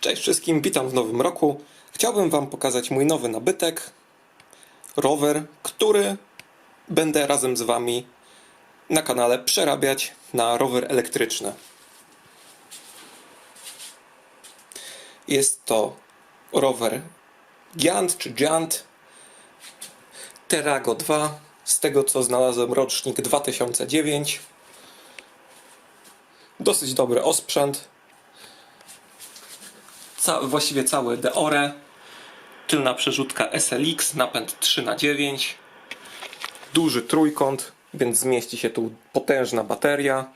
Cześć wszystkim, witam w nowym roku. Chciałbym Wam pokazać mój nowy nabytek, rower, który będę razem z Wami na kanale przerabiać na rower elektryczny. Jest to rower Giant czy Giant Terrago 2, z tego co znalazłem rocznik 2009. Dosyć dobry osprzęt, ca- właściwie całe Deore, tylna przerzutka SLX, napęd 3 na 9 duży trójkąt, więc zmieści się tu potężna bateria.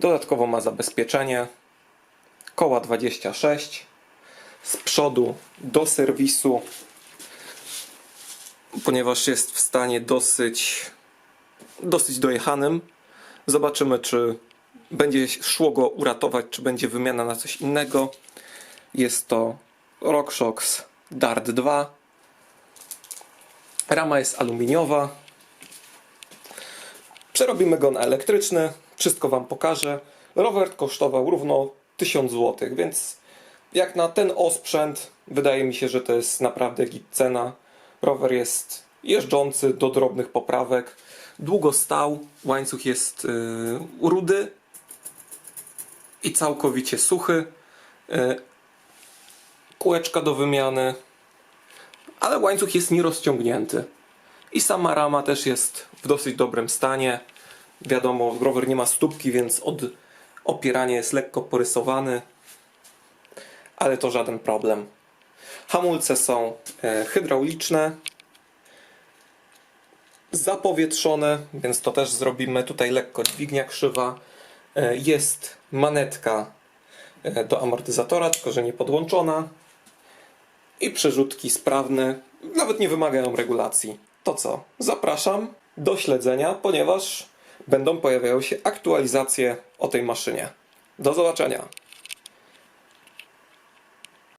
Dodatkowo ma zabezpieczenie, koła 26, z przodu do serwisu, ponieważ jest w stanie dosyć, dosyć dojechanym. Zobaczymy, czy będzie szło go uratować, czy będzie wymiana na coś innego. Jest to RockShox Dart 2. Rama jest aluminiowa. Przerobimy go na elektryczny. Wszystko Wam pokażę. Rower kosztował równo 1000 zł, więc jak na ten osprzęt wydaje mi się, że to jest naprawdę git cena. Rower jest jeżdżący do drobnych poprawek. Długo stał. Łańcuch jest yy, rudy i całkowicie suchy. Yy, kółeczka do wymiany, ale łańcuch jest nierozciągnięty. I sama rama też jest w dosyć dobrym stanie. Wiadomo, rower nie ma stópki, więc od opierania jest lekko porysowany, ale to żaden problem. Hamulce są e, hydrauliczne, zapowietrzone, więc to też zrobimy. Tutaj lekko dźwignia krzywa. E, Jest manetka e, do amortyzatora, tylko że nie podłączona. I przerzutki sprawne, nawet nie wymagają regulacji. To co? Zapraszam do śledzenia, ponieważ będą pojawiały się aktualizacje o tej maszynie. Do zobaczenia.